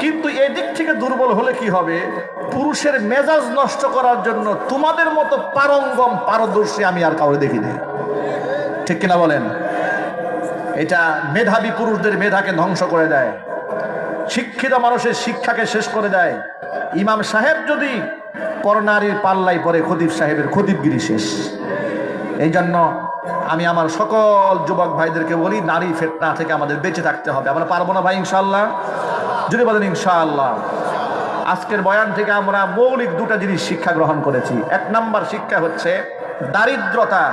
কিন্তু এদিক থেকে দুর্বল হলে কি হবে? পুরুষের মেজাজ নষ্ট করার জন্য তোমাদের মতো পারঙ্গম পারদর্শী আমি আর কাউরে দেখিনি ঠিক কিনা বলেন? এটা মেধাবী পুরুষদের মেধাকে ধ্বংস করে দেয়। শিক্ষিত মানুষের শিক্ষাকে শেষ করে দেয়। ইমাম সাহেব যদি পরনারীর পাল্লাই পরে খতিব সাহেবের খতিবগিরি শেষ। এই জন্য আমি আমার সকল যুবক ভাইদেরকে বলি, নারী ফেতনা থেকে আমাদের বেঁচে থাকতে হবে। আমরা পারব না ভাই, ইনশাআল্লাহ। যদি বলেন ইনশাআল্লাহ। আজকের বয়ান থেকে আমরা মৌলিক দুটা জিনিস শিক্ষা গ্রহণ করেছি। এক নাম্বার শিক্ষা হচ্ছে দারিদ্রতা।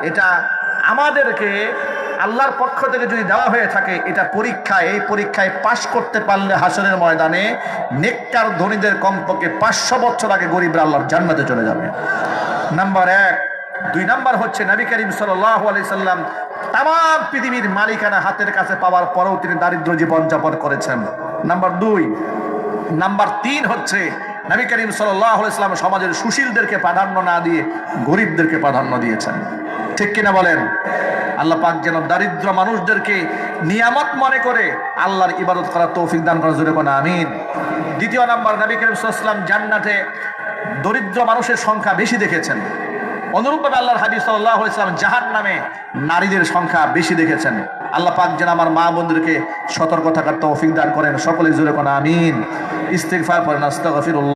এটা আমাদেরকে আল্লাহর পক্ষ থেকে যদি দেওয়া হয়ে থাকে, এটা পরীক্ষা এই পরীক্ষায় পাশ করতে পারলে হাসনের ময়দানে নেককার ধনীদের কমপক্ষে পাঁচশো বছর আগে গরিবরা আল্লাহর জান্নাতে চলে যাবে। নাম্বার এক। দুই নাম্বার হচ্ছে নবী করিম সাল্লাহ আলি সাল্লাম তাম পৃথিবীর মালিকানা হাতের কাছে পাওয়ার পরেও তিনি দারিদ্র জীবন যাপন করেছেন। নাম্বার দুই। নাম্বার তিন হচ্ছে নবী করিম সাল্লাহ ইসলাম সমাজের সুশীলদেরকে প্রাধান্য না দিয়ে গরিবদেরকে প্রাধান্য দিয়েছেন। ঠিক কিনা বলেন? আল্লাহ পাক যেন দারিদ্র মানুষদেরকে নিয়ামত মনে করে আল্লাহর ইবাদত করার তৌফিক দান করার জন্য কোনো আমিন। দ্বিতীয় নাম্বার, নবী করিম সাল্লাম জান্নাতে দরিদ্র মানুষের সংখ্যা বেশি দেখেছেন। অনুরূপভাবে আল্লাহর হাবিব সাল্লাহ ইসলাম জাহান নামে নারীদের সংখ্যা বেশি দেখেছেন। আল্লাহ পাক যেন আমার মা বন্ধুদেরকে সতর্ক থাকার তৌফিক দান করেন। সকলে জুড়ে কোন আমিন। ইস্তেগফার করেন আস্তাগফিরুল্লাহ।